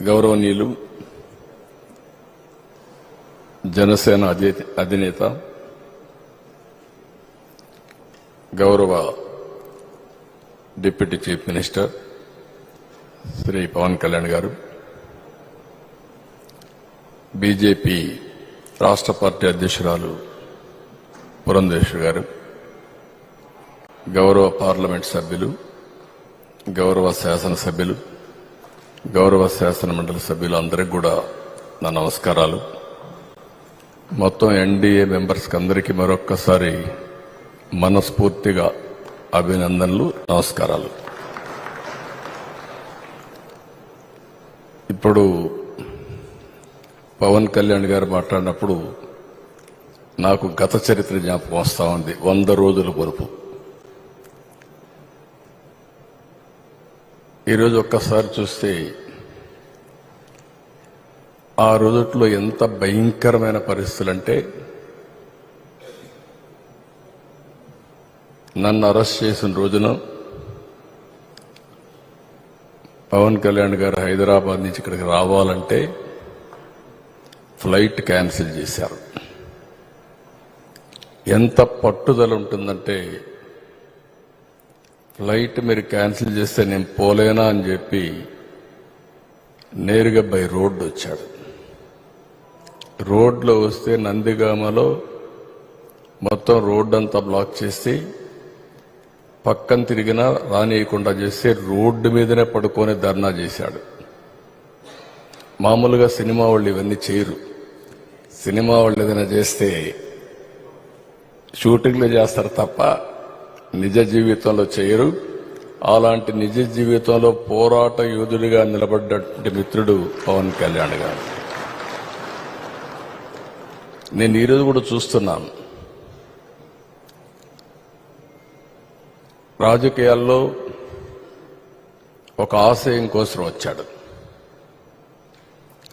గౌరవనీయులు జనసేన అధినేత గౌరవ deputy chief minister Shri Pawan Kalyan గారు బీజేపీ రాష్ట్ర పార్టీ అధ్యక్షురాలు పురంధేశ్వరి గారు గౌరవ పార్లమెంట్ సభ్యులు గౌరవ శాసనసభ్యులు గౌరవ శాసన మండలి సభ్యులు అందరికి కూడా నా నమస్కారాలు. మొత్తం ఎన్డీఏ మెంబర్స్కి అందరికీ మరొక్కసారి మనస్ఫూర్తిగా అభినందనలు నమస్కారాలు. ఇప్పుడు పవన్ కళ్యాణ్ గారు మాట్లాడినప్పుడు నాకు గత చరిత్ర జ్ఞాపకం వస్తూ ఉంది. వంద రోజుల పొరుపు. ఈరోజు ఒక్కసారి చూస్తే ఆ రోజుట్లో ఎంత భయంకరమైన పరిస్థితులు అంటే నన్ను అరెస్ట్ చేసిన రోజున పవన్ కళ్యాణ్ గారు హైదరాబాద్ నుంచి ఇక్కడికి రావాలంటే ఫ్లైట్ క్యాన్సిల్ చేశారు. ఎంత పట్టుదల ఉంటుందంటే ఫ్లైట్ మీరు క్యాన్సిల్ చేస్తే నేను పోలేనా అని చెప్పి నేరుగా బై రోడ్డు వచ్చాడు. రోడ్లో వస్తే నందిగామలో మొత్తం రోడ్డు అంతా బ్లాక్ చేసి పక్కన తిరిగినా రానియకుండా చేస్తే రోడ్డు మీదనే పడుకొని ధర్నా చేశాడు. మామూలుగా సినిమా వాళ్ళు ఇవన్నీ చేయరు. సినిమా వాళ్ళు ఏదైనా చేస్తే షూటింగ్లు చేస్తారు తప్ప నిజ జీవితంలో చేయరు. అలాంటి నిజ జీవితంలో పోరాట యోధుడిగా నిలబడ్డటువంటి మిత్రుడు పవన్ కళ్యాణ్ గారు. నేను ఈరోజు కూడా చూస్తున్నాను. రాజకీయాల్లో ఒక ఆశయం కోసం వచ్చాడు.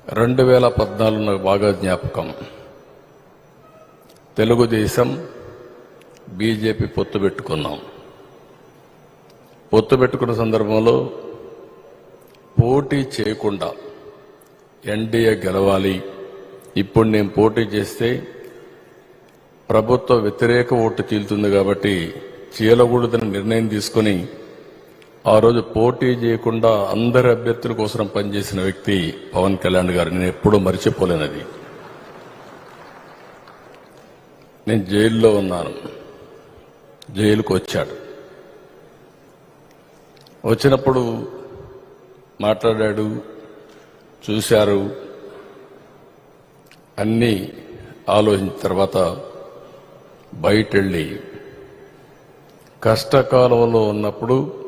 రెండు వేల పద్నాలుగు నాకు బాగా జ్ఞాపకం. తెలుగుదేశం బీజేపీ పొత్తు పెట్టుకున్నాం. పొత్తు పెట్టుకున్న సందర్భంలో పోటీ చేయకుండా ఎన్డీఏ గెలవాలి. ఇప్పుడు నేను పోటీ చేస్తే ప్రభుత్వ వ్యతిరేక ఓటు చీలుతుంది కాబట్టి చీలకూడదని నిర్ణయం తీసుకుని ఆ రోజు పోటీ చేయకుండా అందరి అభ్యర్థుల కోసం పనిచేసిన వ్యక్తి పవన్ కళ్యాణ్ గారు. నేను ఎప్పుడూ మర్చిపోలేనది. నేను జైల్లో ఉన్నాను. జైలుకు వచ్చాడు. వచ్చినప్పుడు మాట్లాడాడు చూశారు అన్నీ ఆలోచించిన తర్వాత బయటెళ్ళి కష్టకాలంలో ఉన్నప్పుడు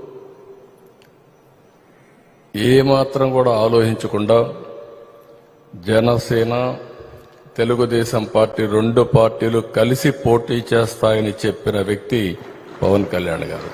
ఏమాత్రం కూడా ఆలోచించకుండా జనసేన తెలుగుదేశం పార్టీ రెండు పార్టీలు కలిసి పోటీ చేస్తాయని చెప్పిన వ్యక్తి పవన్ కళ్యాణ్ గారు.